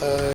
呃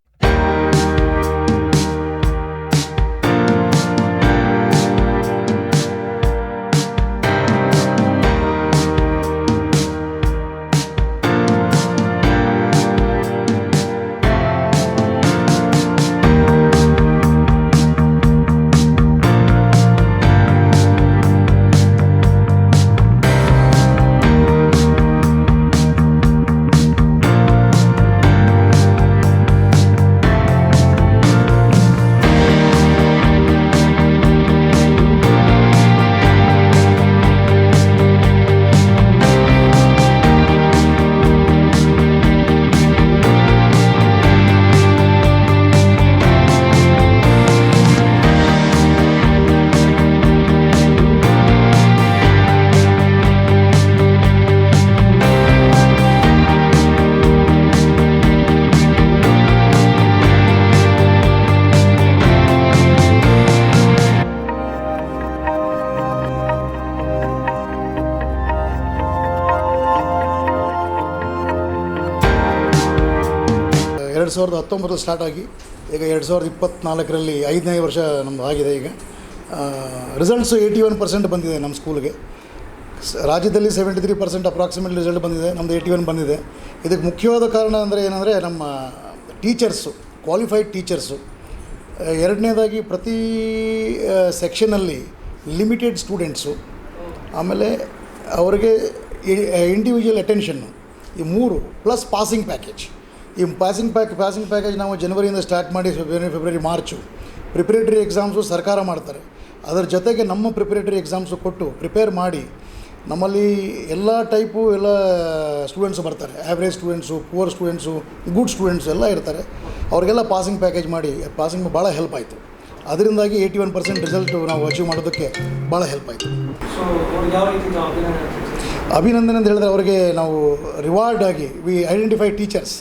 ಎರಡು ಸಾವಿರದ ಹತ್ತೊಂಬತ್ತು ಸ್ಟಾರ್ಟ್ ಆಗಿ, ಈಗ ಎರಡು ಸಾವಿರದ ಇಪ್ಪತ್ತ್ನಾಲ್ಕರಲ್ಲಿ ಐದನೇ ವರ್ಷ ನಮ್ಮದು ಆಗಿದೆ ಈಗ. ರಿಸಲ್ಟ್ಸು ಏಯ್ಟಿ ಒನ್ ಪರ್ಸೆಂಟ್ ಬಂದಿದೆ ನಮ್ಮ ಸ್ಕೂಲ್ಗೆ ರಾಜ್ಯದಲ್ಲಿ seventy three percent approximate result ಬಂದಿದೆ ನಮ್ಮದು ಏಯ್ಟಿ ಒನ್ ಬಂದಿದೆ. ಇದಕ್ಕೆ ಮುಖ್ಯವಾದ ಕಾರಣ ಅಂದರೆ ಏನಂದರೆ ನಮ್ಮ ಟೀಚರ್ಸು ಕ್ವಾಲಿಫೈಡ್ ಟೀಚರ್ಸು ಎರಡನೇದಾಗಿ ಪ್ರತಿ ಸೆಕ್ಷನಲ್ಲಿ ಲಿಮಿಟೆಡ್ ಸ್ಟೂಡೆಂಟ್ಸು ಆಮೇಲೆ ಅವರಿಗೆ ಇಂಡಿವಿಜುವಲ್ ಅಟೆನ್ಷನ್ನು ಈ ಮೂರು ಪ್ಲಸ್ ಪಾಸಿಂಗ್ ಪ್ಯಾಕೇಜ್ ಈ ಪಾಸಿಂಗ್ ಪ್ಯಾಕ್ ಪಾಸಿಂಗ್ ಪ್ಯಾಕೇಜ್ ನಾವು ಜನವರಿಯಿಂದ ಸ್ಟಾರ್ಟ್ ಮಾಡಿ February February March preparatory exams ಸರ್ಕಾರ ಮಾಡ್ತಾರೆ. ಅದರ ಜೊತೆಗೆ ನಮ್ಮ ಪ್ರಿಪ್ರೇಟರಿ ಎಕ್ಸಾಮ್ಸು ಕೊಟ್ಟು ಪ್ರಿಪೇರ್ ಮಾಡಿ ನಮ್ಮಲ್ಲಿ ಎಲ್ಲ ಟೈಪು ಎಲ್ಲ ಸ್ಟೂಡೆಂಟ್ಸ್ ಬರ್ತಾರೆ. Average students poor students good students ಎಲ್ಲ ಇರ್ತಾರೆ. ಅವ್ರಿಗೆಲ್ಲ ಪಾಸಿಂಗ್ ಪ್ಯಾಕೇಜ್ ಮಾಡಿ ಪಾಸಿಂಗ್ ಭಾಳ ಹೆಲ್ಪ್ ಆಯಿತು. ಅದರಿಂದಾಗಿ ಏಯ್ಟಿ ಒನ್ ಪರ್ಸೆಂಟ್ ರಿಸಲ್ಟ್ ನಾವು ಅಚೀವ್ ಮಾಡೋದಕ್ಕೆ ಭಾಳ ಹೆಲ್ಪ್ ಆಯಿತು. ಅಭಿನಂದನೆ ಅಂತ ಹೇಳಿದ್ರೆ ಅವರಿಗೆ ನಾವು ರಿವಾರ್ಡ್ ಆಗಿ ವಿ ಐಡೆಂಟಿಫೈ ಟೀಚರ್ಸ್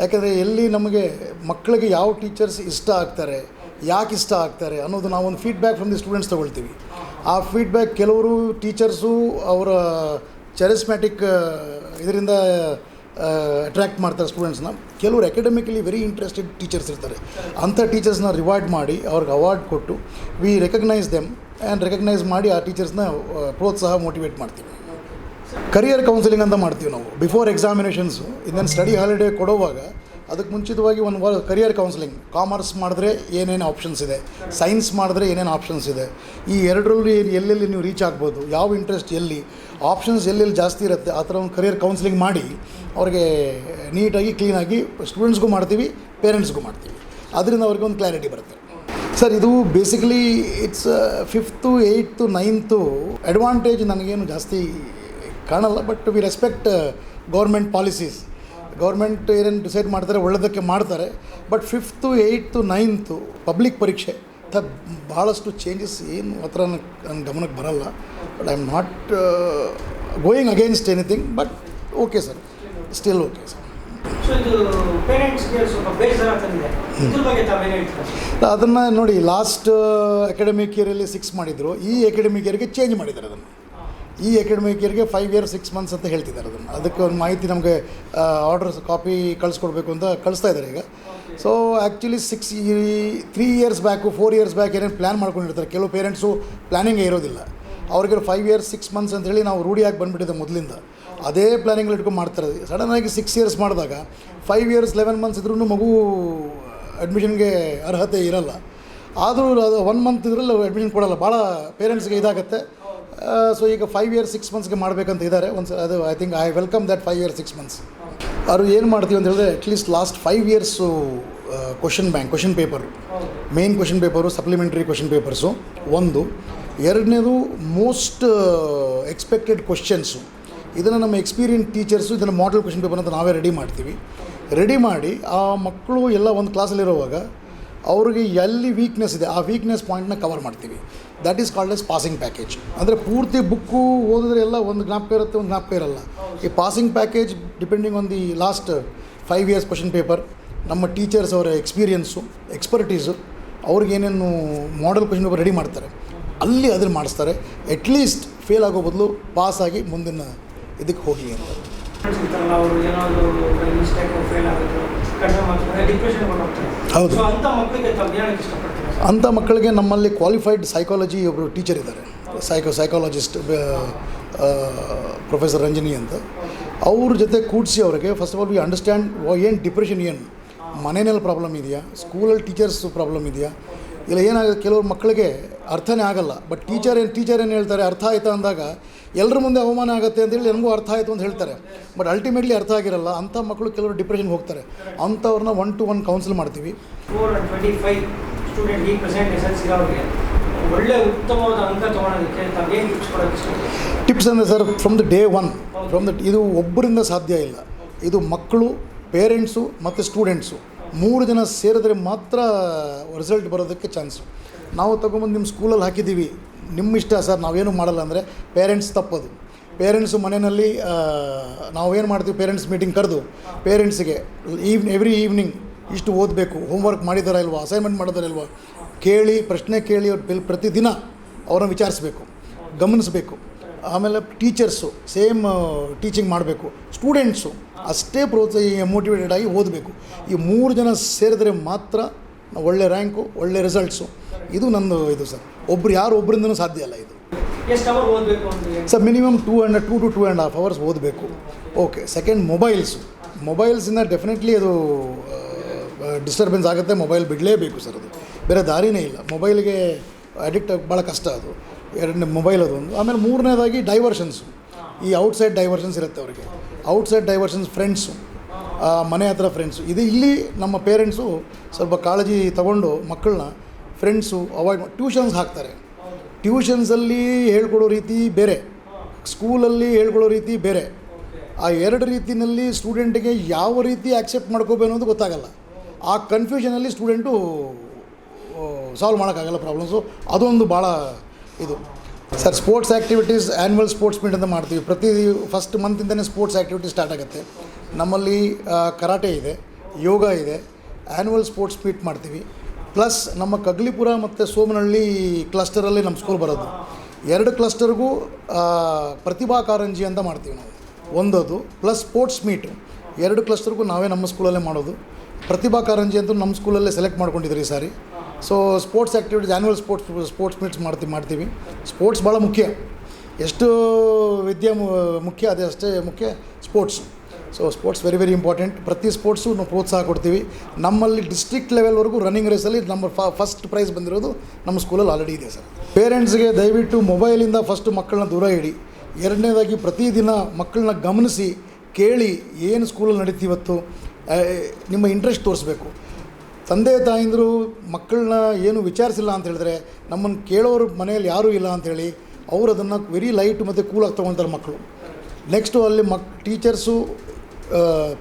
ಯಾಕಂದರೆ ಎಲ್ಲಿ ನಮಗೆ ಮಕ್ಕಳಿಗೆ ಯಾವ ಟೀಚರ್ಸ್ ಇಷ್ಟ ಆಗ್ತಾರೆ, ಯಾಕೆ ಇಷ್ಟ ಆಗ್ತಾರೆ ಅನ್ನೋದು ನಾವು ಒಂದು ಫೀಡ್ಬ್ಯಾಕ್ ಫ್ರಮ್ ದಿ ಸ್ಟೂಡೆಂಟ್ಸ್ ತೊಗೊಳ್ತೀವಿ. ಆ ಫೀಡ್ಬ್ಯಾಕ್ ಕೆಲವರು ಟೀಚರ್ಸು ಅವರ ಚೆರಿಸ್ಮ್ಯಾಟಿಕ್ ಇದರಿಂದ ಅಟ್ರ್ಯಾಕ್ಟ್ ಮಾಡ್ತಾರೆ ಸ್ಟೂಡೆಂಟ್ಸ್ನ ಕೆಲವರು ಅಕಾಡೆಮಿಕಲಿ ವೆರಿ ಇಂಟ್ರೆಸ್ಟೆಡ್ ಟೀಚರ್ಸ್ ಇರ್ತಾರೆ. ಅಂಥ ಟೀಚರ್ಸ್ನ ರಿವಾರ್ಡ್ ಮಾಡಿ ಅವ್ರಿಗೆ ಅವಾರ್ಡ್ ಕೊಟ್ಟು we recognise them and recognise ಮಾಡಿ ಆ ಟೀಚರ್ಸ್ನ ಪ್ರೋತ್ಸಾಹ ಮೋಟಿವೇಟ್ ಮಾಡ್ತೀವಿ. ಕರಿಯರ್ ಕೌನ್ಸಿಲಿಂಗ್ ಅಂತ ಮಾಡ್ತೀವಿ ನಾವು. ಬಿಫೋರ್ ಎಕ್ಸಾಮಿನೇಷನ್ಸು ಇದನ್ನು ಸ್ಟಡಿ ಹಾಲಿಡೇ ಕೊಡುವಾಗ ಅದಕ್ಕೆ ಮುಂಚಿತವಾಗಿ ಒಂದು ವಾರ ಕರಿಯರ್ ಕೌನ್ಸಿಲಿಂಗ್ ಕಾಮರ್ಸ್ ಮಾಡಿದ್ರೆ ಏನೇನು ಆಪ್ಷನ್ಸ್ ಇದೆ? ಸೈನ್ಸ್ ಮಾಡಿದ್ರೆ ಏನೇನು ಆಪ್ಷನ್ಸ್ ಇದೆ? ಈ ಎರಡರಲ್ಲಿ ಎಲ್ಲೆಲ್ಲಿ ನೀವು ರೀಚ್ ಆಗ್ಬೋದು? ಯಾವ ಇಂಟ್ರೆಸ್ಟ್ ಎಲ್ಲಿ? ಆಪ್ಷನ್ಸ್ ಎಲ್ಲೆಲ್ಲಿ ಜಾಸ್ತಿ ಇರುತ್ತೆ? ಆ ಥರ ಒಂದು ಕರಿಯರ್ ಕೌನ್ಸಿಲಿಂಗ್ ಮಾಡಿ ಅವ್ರಿಗೆ ನೀಟಾಗಿ ಕ್ಲೀನಾಗಿ ಸ್ಟೂಡೆಂಟ್ಸ್ಗೂ ಮಾಡ್ತೀವಿ ಪೇರೆಂಟ್ಸ್ಗೂ ಮಾಡ್ತೀವಿ. ಅದರಿಂದ ಅವ್ರಿಗೆ ಒಂದು ಕ್ಲಾರಿಟಿ ಬರುತ್ತೆ. ಸರ್ ಇದು basically it's fifth eighth ninth advantage ನನಗೇನು ಜಾಸ್ತಿ ಕಾಣಲ್ಲ but we respect government policies government ಏನೇನು ಡಿಸೈಡ್ ಮಾಡ್ತಾರೆ ಒಳ್ಳೆದಕ್ಕೆ ಮಾಡ್ತಾರೆ. But fifth eighth ninth public ಪರೀಕ್ಷೆ ತ ಭಾಳಷ್ಟು ಚೇಂಜಸ್ ಏನು ಹತ್ರ ನನ್ನ ಗಮನಕ್ಕೆ ಬರಲ್ಲ. But I am not going against anything but okay sir still okay sir ಅದನ್ನು ನೋಡಿ ಲಾಸ್ಟ್ ಅಕಾಡೆಮಿಕ್ ಇಯರಲ್ಲಿ ಸಿಕ್ಸ್ ಮಾಡಿದರು. ಈ ಅಕಾಡೆಮಿಕ್ ಇಯರ್ಗೆ ಚೇಂಜ್ ಮಾಡಿದ್ದಾರೆ ಅದನ್ನು. ಈ ಅಕಾಡೆಮಿಕ್ ಇಯರ್ಗೆ ಫೈವ್ ಇಯರ್ ಸಿಕ್ಸ್ ಮಂತ್ಸ್ ಅಂತ ಹೇಳ್ತಿದ್ದಾರೆ ಅದನ್ನು. ಅದಕ್ಕೆ ಒಂದು ಮಾಹಿತಿ ನಮಗೆ ಆರ್ಡರ್ಸ್ ಕಾಪಿ ಕಳಿಸ್ಕೊಡ್ಬೇಕು ಅಂತ ಕಳಿಸ್ತಾ ಇದ್ದಾರೆ ಈಗ. ಸೊ ಆ್ಯಕ್ಚುಲಿ ಸಿಕ್ಸ್ ಈ three years back four years back ಏನೇನು ಪ್ಲ್ಯಾನ್ ಮಾಡ್ಕೊಂಡಿರ್ತಾರೆ. ಕೆಲವು ಪೇರೆಂಟ್ಸು ಪ್ಲ್ಯಾನಿಂಗೇ ಇರೋದಿಲ್ಲ. ಅವ್ರಿಗೆ ಫೈವ್ ಇಯರ್ಸ್ ಸಿಕ್ಸ್ ಮಂತ್ಸ್ ಅಂತ ಹೇಳಿ ನಾವು ರೂಢಿಯಾಗಿ ಬಂದುಬಿಟ್ಟಿದೆ ಮೊದಲಿಂದ. ಅದೇ ಪ್ಲ್ಯಾನಿಂಗ್ ಇಟ್ಕೊಂಡು ಮಾಡ್ತಾರೆ. ಸಡನ್ನಾಗಿ ಸಿಕ್ಸ್ ಇಯರ್ಸ್ ಮಾಡಿದಾಗ ಫೈವ್ ಇಯರ್ಸ್ ಲೆವೆನ್ ಮಂತ್ಸ್ ಇದ್ರೂ ಮಗು ಅಡ್ಮಿಷನ್ಗೆ ಅರ್ಹತೆ ಇರಲ್ಲ. ಆದರೂ ಅದು ಒನ್ ಮಂತ್ ಇದರಲ್ಲಿ ಅಡ್ಮಿಷನ್ ಕೊಡಲ್ಲ. ಭಾಳ ಪೇರೆಂಟ್ಸ್ಗೆ ಇದಾಗುತ್ತೆ. ಸೊ ಈಗ ಫೈವ್ ಇಯರ್ಸ್ ಸಿಕ್ಸ್ ಮಂತ್ಸ್ಗೆ ಮಾಡಬೇಕಂತ ಇದ್ದಾರೆ. ಒಂದು ಅದು I think I welcome that five years six months ಅವರು ಏನು ಮಾಡ್ತೀವಿ ಅಂತ ಹೇಳಿದ್ರೆ at least last five years question bank question paper main question paper supplementary question papers ಒಂದು. ಎರಡನೇದು ಮೋಸ್ಟ್ ಎಕ್ಸ್ಪೆಕ್ಟೆಡ್ ಕ್ವಶನ್ಸು ಇದನ್ನು ನಮ್ಮ ಎಕ್ಸ್ಪೀರಿಯನ್ಸ್ ಟೀಚರ್ಸು ಇದನ್ನು ಮಾಡೆಲ್ ಕ್ವಶನ್ ಪೇಪರ್ ಅಂತ ನಾವೇ ರೆಡಿ ಮಾಡ್ತೀವಿ. ರೆಡಿ ಮಾಡಿ, ಆ ಮಕ್ಕಳು ಎಲ್ಲ ಒಂದು ಕ್ಲಾಸಲ್ಲಿರುವಾಗ ಅವ್ರಿಗೆ ಎಲ್ಲಿ ವೀಕ್ನೆಸ್ ಇದೆ, ಆ ವೀಕ್ನೆಸ್ ಪಾಯಿಂಟ್ನ ಕವರ್ ಮಾಡ್ತೀವಿ. That is called as passing package ಅಂದರೆ ಪೂರ್ತಿ ಬುಕ್ಕು ಓದಿದ್ರೆ ಎಲ್ಲ ಒಂದು ಜ್ಞಾಪಕ ಇರುತ್ತೆ, ಒಂದು ಜ್ಞಾಪಕ ಇರಲ್ಲ. ಈ passing package depending on the last five years question paper ನಮ್ಮ ಟೀಚರ್ಸ್ ಅವರ ಎಕ್ಸ್ಪೀರಿಯನ್ಸು ಎಕ್ಸ್ಪರ್ಟೀಸು ಅವ್ರಿಗೇನೇನು ಮಾಡೆಲ್ ಕ್ವಶನ್ ಪೇಪರ್ ರೆಡಿ ಮಾಡ್ತಾರೆ, ಅಲ್ಲಿ ಅದನ್ನು ಮಾಡಿಸ್ತಾರೆ. ಅಟ್ಲೀಸ್ಟ್ ಫೇಲ್ ಆಗೋ ಬದಲು ಪಾಸ್ ಆಗಿ ಮುಂದಿನ ಇದಕ್ಕೆ ಹೋಗಿ ಅಂತ. ಹೌದು. ಅಂಥ ಮಕ್ಕಳಿಗೆ ನಮ್ಮಲ್ಲಿ ಕ್ವಾಲಿಫೈಡ್ ಸೈಕಾಲಜಿ ಒಬ್ಬರು ಟೀಚರ್ ಇದ್ದಾರೆ. ಸೈಕೋ ಸೈಕಾಲಜಿಸ್ಟ್ ಪ್ರೊಫೆಸರ್ ರಂಜನಿ ಅಂತ. ಅವ್ರ ಜೊತೆ ಕೂಡಿಸಿ ಅವರಿಗೆ first of all we understand ಏನು ಡಿಪ್ರೆಷನ್ ಏನು ಮನೆಯಲ್ಲಿ ಪ್ರಾಬ್ಲಮ್ ಇದೆಯಾ? ಸ್ಕೂಲಲ್ಲಿ ಟೀಚರ್ಸ್ ಪ್ರಾಬ್ಲಮ್ ಇದೆಯಾ? ಇಲ್ಲ ಏನಾಗುತ್ತೆ ಕೆಲವ್ರು ಮಕ್ಕಳಿಗೆ ಅರ್ಥನೇ ಆಗಲ್ಲ. ಬಟ್ ಟೀಚರ್ ಏನು ಟೀಚರ್ ಏನು ಹೇಳ್ತಾರೆ ಅರ್ಥ ಆಯ್ತಾ ಅಂದಾಗ ಎಲ್ಲರ ಮುಂದೆ ಅವಮಾನ ಆಗುತ್ತೆ ಅಂತೇಳಿ ನನಗೂ ಅರ್ಥ ಆಯಿತು ಅಂತ ಹೇಳ್ತಾರೆ. ಬಟ್ ಅಲ್ಟಿಮೇಟ್ಲಿ ಅರ್ಥ ಆಗಿರಲ್ಲ ಅಂಥ ಮಕ್ಕಳು ಕೆಲವರು ಡಿಪ್ರೆಷನ್ಗೆ ಹೋಗ್ತಾರೆ. ಅಂಥವ್ರನ್ನ ಒನ್ ಟು ಒನ್ ಕೌನ್ಸಿಲ್ ಮಾಡ್ತೀವಿ. Four and twenty five student ಈ ಪ್ರೆಸೆಂಟ್ ಎಸ್ ಎಲ್ ಸಿ ಅವ್ರಿಗೆ ಒಳ್ಳೆ ಉತ್ತಮವಾದ ಅಂಕ ತೊಗೊಳೋದಕ್ಕೆ ಟಿಪ್ಸ್ ಕೊಡೋಕ್ಕೆ ಟಿಪ್ಸ್ ಅಂದರೆ sir from the day one from the ಇದು ಒಬ್ಬರಿಂದ ಸಾಧ್ಯ ಇಲ್ಲ. ಇದು ಮಕ್ಕಳು ಪೇರೆಂಟ್ಸು ಮತ್ತು ಸ್ಟೂಡೆಂಟ್ಸು ಮೂರು ಜನ ಸೇರಿದ್ರೆ ಮಾತ್ರ ರಿಸಲ್ಟ್ ಬರೋದಕ್ಕೆ ಚಾನ್ಸು ನಾವು ತಗೊಂಬಂದು ನಿಮ್ಮ ಸ್ಕೂಲಲ್ಲಿ ಹಾಕಿದ್ದೀವಿ. ನಿಮ್ಮ ಇಷ್ಟ ಸರ್, ನಾವೇನು ಮಾಡಲ್ಲ ಅಂದರೆ ಪೇರೆಂಟ್ಸ್ ತಪ್ಪೋದು. ಪೇರೆಂಟ್ಸು ಮನೆಯಲ್ಲಿ ನಾವೇನು ಮಾಡ್ತೀವಿ ಪೇರೆಂಟ್ಸ್ ಮೀಟಿಂಗ್ ಕರೆದು ಪೇರೆಂಟ್ಸಿಗೆ ಈವ್ ಎವ್ರಿ ಈವ್ನಿಂಗ್ ಇಷ್ಟು ಓದಬೇಕು ಹೋಮ್ವರ್ಕ್ ಮಾಡಿದಾರ ಇಲ್ವಾ ಅಸೈನ್ಮೆಂಟ್ ಮಾಡಿದಾರ ಇಲ್ವಾ, ಕೇಳಿ ಪ್ರಶ್ನೆ ಕೇಳಿ ಅವ್ರು ಪ್ರತಿದಿನ ಅವ್ರನ್ನ ವಿಚಾರಿಸ್ಬೇಕು, ಗಮನಿಸಬೇಕು. ಆಮೇಲೆ ಟೀಚರ್ಸು ಸೇಮ್ ಟೀಚಿಂಗ್ ಮಾಡಬೇಕು. ಸ್ಟೂಡೆಂಟ್ಸು ಅಷ್ಟೇ ಪ್ರೋತ್ಸಾಹ ಮೋಟಿವೇಟೆಡ್ ಆಗಿ ಓದಬೇಕು. ಈ ಮೂರು ಜನ ಸೇರಿದ್ರೆ ಮಾತ್ರ ಒಳ್ಳೆ ರ್ಯಾಂಕು ಒಳ್ಳೆ ರಿಸಲ್ಟ್ಸು ಇದು ನಂದು ಇದು ಸರ್. ಒಬ್ರು ಯಾರು ಒಬ್ಬರಿಂದನೂ ಸಾಧ್ಯ ಅಲ್ಲ ಇದು. Sir minimum two and two to two and half hours ಓದಬೇಕು. ಓಕೆ ಸೆಕೆಂಡ್ ಮೊಬೈಲ್ಸು ಮೊಬೈಲ್ಸಿಂದ ಡೆಫಿನೆಟ್ಲಿ ಅದು ಡಿಸ್ಟರ್ಬೆನ್ಸ್ ಆಗುತ್ತೆ ಮೊಬೈಲ್ ಬಿಡಲೇಬೇಕು ಸರ್ ಅದು. ಬೇರೆ ದಾರಿನೇ ಇಲ್ಲ. ಮೊಬೈಲ್ಗೆ ಅಡಿಕ್ಟ್ ಆಗಿ ಭಾಳ ಕಷ್ಟ ಅದು. ಎರಡನೇ ಮೊಬೈಲ್ ಅದೊಂದು ಆಮೇಲೆ ಮೂರನೇದಾಗಿ ಡೈವರ್ಷನ್ಸು ಈ ಔಟ್ಸೈಡ್ ಡೈವರ್ಷನ್ಸ್ ಇರುತ್ತೆ ಅವರಿಗೆ. ಔಟ್ಸೈಡ್ ಡೈವರ್ಷನ್ಸ್ ಫ್ರೆಂಡ್ಸು ಮನೆ ಹತ್ರ ಫ್ರೆಂಡ್ಸು ಇದು ಇಲ್ಲಿ ನಮ್ಮ ಪೇರೆಂಟ್ಸು ಸ್ವಲ್ಪ ಕಾಳಜಿ ತಗೊಂಡು ಮಕ್ಕಳನ್ನ ಫ್ರೆಂಡ್ಸು ಅವಾಯ್ಡ್ ಟ್ಯೂಷನ್ಸ್ ಹಾಕ್ತಾರೆ. ಟ್ಯೂಷನ್ಸಲ್ಲಿ ಹೇಳ್ಕೊಡೋ ರೀತಿ ಬೇರೆ. ಸ್ಕೂಲಲ್ಲಿ ಹೇಳ್ಕೊಡೋ ರೀತಿ ಬೇರೆ. ಆ ಎರಡು ರೀತಿಯಲ್ಲಿ ಸ್ಟೂಡೆಂಟಿಗೆ ಯಾವ ರೀತಿ ಆಕ್ಸೆಪ್ಟ್ ಮಾಡ್ಕೋಬೇಕು ಅನ್ನೋದು ಗೊತ್ತಾಗಲ್ಲ. ಆ ಕನ್ಫ್ಯೂಷನಲ್ಲಿ ಸ್ಟೂಡೆಂಟು ಸಾಲ್ವ್ ಮಾಡೋಕ್ಕಾಗಲ್ಲ ಪ್ರಾಬ್ಲಮ್ಸು ಅದೊಂದು ಭಾಳ ಇದು. Sir sports activities annual sports meet ಅಂತ ಮಾಡ್ತೀವಿ. ಪ್ರತಿ ಫಸ್ಟ್ ಮಂತಿಂದನೇ ಸ್ಪೋರ್ಟ್ಸ್ ಆ್ಯಕ್ಟಿವಿಟಿ ಸ್ಟಾರ್ಟ್ ಆಗುತ್ತೆ. ನಮ್ಮಲ್ಲಿ ಕರಾಟೆ ಇದೆ, ಯೋಗ ಇದೆ ಆ್ಯನ್ಯುವಲ್ ಸ್ಪೋರ್ಟ್ಸ್ ಮೀಟ್ ಮಾಡ್ತೀವಿ. ಪ್ಲಸ್ ನಮ್ಮ ಕಗ್ಲಿಪುರ ಮತ್ತು ಸೋಮನಹಳ್ಳಿ ಕ್ಲಸ್ಟರಲ್ಲಿ ನಮ್ಮ ಸ್ಕೂಲ್ ಬರೋದು. ಎರಡು ಕ್ಲಸ್ಟರ್ಗೂ ಪ್ರತಿಭಾ ಕಾರಂಜಿ ಅಂತ ಮಾಡ್ತೀವಿ ನಾವು. ಒಂದದು ಪ್ಲಸ್ ಸ್ಪೋರ್ಟ್ಸ್ ಮೀಟು ಎರಡು ಕ್ಲಸ್ಟರ್ಗೂ ನಾವೇ ನಮ್ಮ ಸ್ಕೂಲಲ್ಲೇ ಮಾಡೋದು. ಪ್ರತಿಭಾ ಕಾರಂಜಿ ಅಂತೂ ನಮ್ಮ ಸ್ಕೂಲಲ್ಲೇ ಸೆಲೆಕ್ಟ್ ಮಾಡ್ಕೊಂಡಿದ್ದೀರಿ ಈ ಸಾರಿ. So sports activities annual sports sports meets ಮಾಡ್ತೀವಿ ಮಾಡ್ತೀವಿ. ಸ್ಪೋರ್ಟ್ಸ್ ಭಾಳ ಮುಖ್ಯ. ಎಷ್ಟು ವಿದ್ಯೆ ಮುಖ್ಯ, ಅದೇ ಅಷ್ಟೇ ಮುಖ್ಯ sports so sports very very important ಪ್ರತಿ ಸ್ಪೋರ್ಟ್ಸು ನಾವು ಪ್ರೋತ್ಸಾಹ ಕೊಡ್ತೀವಿ. ನಮ್ಮಲ್ಲಿ ಡಿಸ್ಟ್ರಿಕ್ಟ್ ಲೆವೆಲ್ವರೆಗೂ ರನ್ನಿಂಗ್ ರೇಸಲ್ಲಿ ನಮ್ಮ ಫಸ್ಟ್ ಪ್ರೈಸ್ ಬಂದಿರೋದು ನಮ್ಮ ಸ್ಕೂಲಲ್ಲಿ ಆಲ್ರೆಡಿ ಇದೆ ಸರ್. ಪೇರೆಂಟ್ಸ್ಗೆ ದಯವಿಟ್ಟು ಮೊಬೈಲಿಂದ ಫಸ್ಟ್ ಮಕ್ಕಳನ್ನ ದೂರ ಇಡಿ. ಎರಡನೇದಾಗಿ ಪ್ರತಿದಿನ ಮಕ್ಕಳನ್ನ ಗಮನಿಸಿ, ಕೇಳಿ ಏನು ಸ್ಕೂಲಲ್ಲಿ ನಡೀತಿವತ್ತು ನಿಮ್ಮ ಇಂಟ್ರೆಸ್ಟ್ ತೋರಿಸ್ಬೇಕು. ತಂದೆ ತಾಯಂದಿರು ಮಕ್ಕಳನ್ನ ಏನು ವಿಚಾರಿಸಿಲ್ಲ ಅಂತ ಹೇಳಿದ್ರೆ ನಮ್ಮನ್ನು ಕೇಳೋರು ಮನೆಯಲ್ಲಿ ಯಾರೂ ಇಲ್ಲ ಅಂಥೇಳಿ ಅವರು ಅದನ್ನು ವೆರಿ ಲೈಟ್ ಮತ್ತು ಕೂಲಾಗಿ ತೊಗೊಳ್ತಾರೆ ಮಕ್ಕಳು. ನೆಕ್ಸ್ಟು ಅಲ್ಲಿ ಮಕ್ ಟೀಚರ್ಸು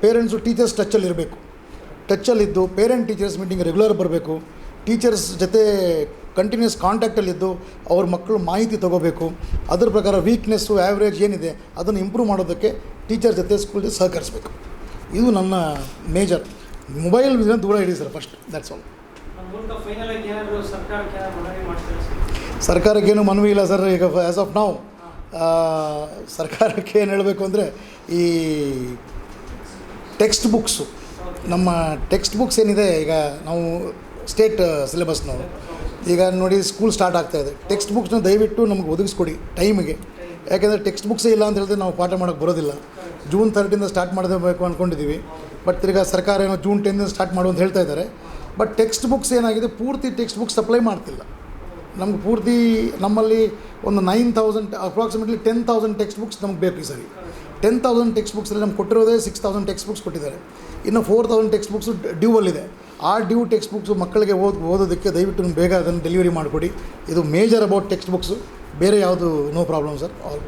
ಪೇರೆಂಟ್ಸು ಟೀಚರ್ಸ್ ಟಚ್ಚಲ್ಲಿ ಇರಬೇಕು. ಟಚ್ಚಲ್ಲಿದ್ದು ಪೇರೆಂಟ್ ಟೀಚರ್ಸ್ ಮೀಟಿಂಗ್ ರೆಗ್ಯುಲರ್ ಬರಬೇಕು. ಟೀಚರ್ಸ್ ಜೊತೆ ಕಂಟಿನ್ಯೂಸ್ ಕಾಂಟ್ಯಾಕ್ಟಲ್ಲಿದ್ದು ಅವ್ರ ಮಕ್ಕಳು ಮಾಹಿತಿ ತೊಗೋಬೇಕು. ಅದ್ರ ಪ್ರಕಾರ ವೀಕ್ನೆಸ್ಸು ಆ್ಯಾವ್ರೇಜ್ ಏನಿದೆ ಅದನ್ನು ಇಂಪ್ರೂವ್ ಮಾಡೋದಕ್ಕೆ ಟೀಚರ್ ಜೊತೆ ಸ್ಕೂಲ್ ಸಹಕರಿಸಬೇಕು. ಇದು ನನ್ನ ಮೇಜರ್ ಮೊಬೈಲ್ ದೂರ ಇಡಿ ಸರ್ ಫಸ್ಟ್ ದಟ್ಸ್ ಆಲ್ ಸರ್ಕಾರಕ್ಕೇನು ಮನವಿ ಇಲ್ಲ ಸರ್ ಈಗ ಆ್ಯಸ್ ಆಫ್ ನಾವು ಸರ್ಕಾರಕ್ಕೆ ಏನು ಹೇಳಬೇಕು ಅಂದರೆ ಈ ಟೆಕ್ಸ್ಟ್ ಬುಕ್ಸು ನಮ್ಮ ಟೆಕ್ಸ್ಟ್ ಬುಕ್ಸ್ ಏನಿದೆ ಈಗ ನಾವು ಸ್ಟೇಟ್ ಸಿಲೆಬಸ್ನವರು ಈಗ ನೋಡಿ ಸ್ಕೂಲ್ ಸ್ಟಾರ್ಟ್ ಆಗ್ತಾ ಇದೆ. ಟೆಕ್ಸ್ಟ್ ಬುಕ್ಸ್ನ ದಯವಿಟ್ಟು ನಮ್ಗೆ ಒದಗಿಸ್ಕೊಡಿ ಟೈಮಿಗೆ ಯಾಕೆಂದರೆ ಟೆಕ್ಸ್ಟ್ ಬುಕ್ಸೇ ಇಲ್ಲ ಅಂತ ಹೇಳಿದ್ರೆ ನಾವು ಪಾಠ ಮಾಡೋಕ್ಕೆ ಬರೋದಿಲ್ಲ. ಜೂನ್ ತರ್ಟಿಂದ ಸ್ಟಾರ್ಟ್ ಮಾಡಬೇಕು ಅಂದ್ಕೊಂಡಿದ್ದೀವಿ ಬಟ್ ತಿರ್ಗಾ ಸರ್ಕಾರ ಏನೋ ಜೂನ್ ಟೆನ್ನಿಂದ ಸ್ಟಾರ್ಟ್ ಮಾಡು ಅಂತ ಹೇಳ್ತಾ ಇದ್ದಾರೆ. ಬಟ್ ಟೆಕ್ಸ್ಟ್ ಬುಕ್ಸ್ ಏನಾಗಿದೆ? ಪೂರ್ತಿ ಟೆಕ್ಸ್ಟ್ ಬುಕ್ಸ್ ಸಪ್ಲೈ ಮಾಡ್ತಿಲ್ಲ. ನಮ್ಗೆ ಪೂರ್ತಿ ನಮ್ಮಲ್ಲಿ ಒಂದು nine thousand approximately ten thousand text books ನಮ್ಗೆ ಬೇಕು ಈ ಸರಿ. ಟೆನ್ ತೌಸಂಡ್ ಟೆಕ್ಸ್ಟ್ ಬುಕ್ಸಲ್ಲಿ ನಮ್ಗೆ ಕೊಟ್ಟಿರೋದೇ ಸಿಕ್ಸ್ ತೌಸಂಡ್ ಟೆಕ್ಸ್ಟ್ ಬುಕ್ಸ್ ಕೊಟ್ಟಿದ್ದಾರೆ. ಇನ್ನು ಫೋರ್ ತೌಸಂಡ್ ಟೆಕ್ಸ್ಟ್ ಬುಕ್ಸು ಡ್ಯೂವಲ್ಲಿದೆ ಆ ಡ್ಯೂ ಟೆಕ್ಸ್ಟ್ ಬುಕ್ಸು ಮಕ್ಕಳಿಗೆ ಓದ್, ಓದೋದಕ್ಕೆ ದಯವಿಟ್ಟು ಬೇಗ ಅದನ್ನು ಡೆಲಿವರಿ ಮಾಡಿಕೊಡಿ. ಇದು ಮೇಜರ್ ಅಬೌಟ್ ಟೆಕ್ಸ್ಟ್ ಬುಕ್ಸು ಬೇರೆ ಯಾವುದು ನೋ ಪ್ರಾಬ್ಲಮ್ ಸರ್ ಆಲ್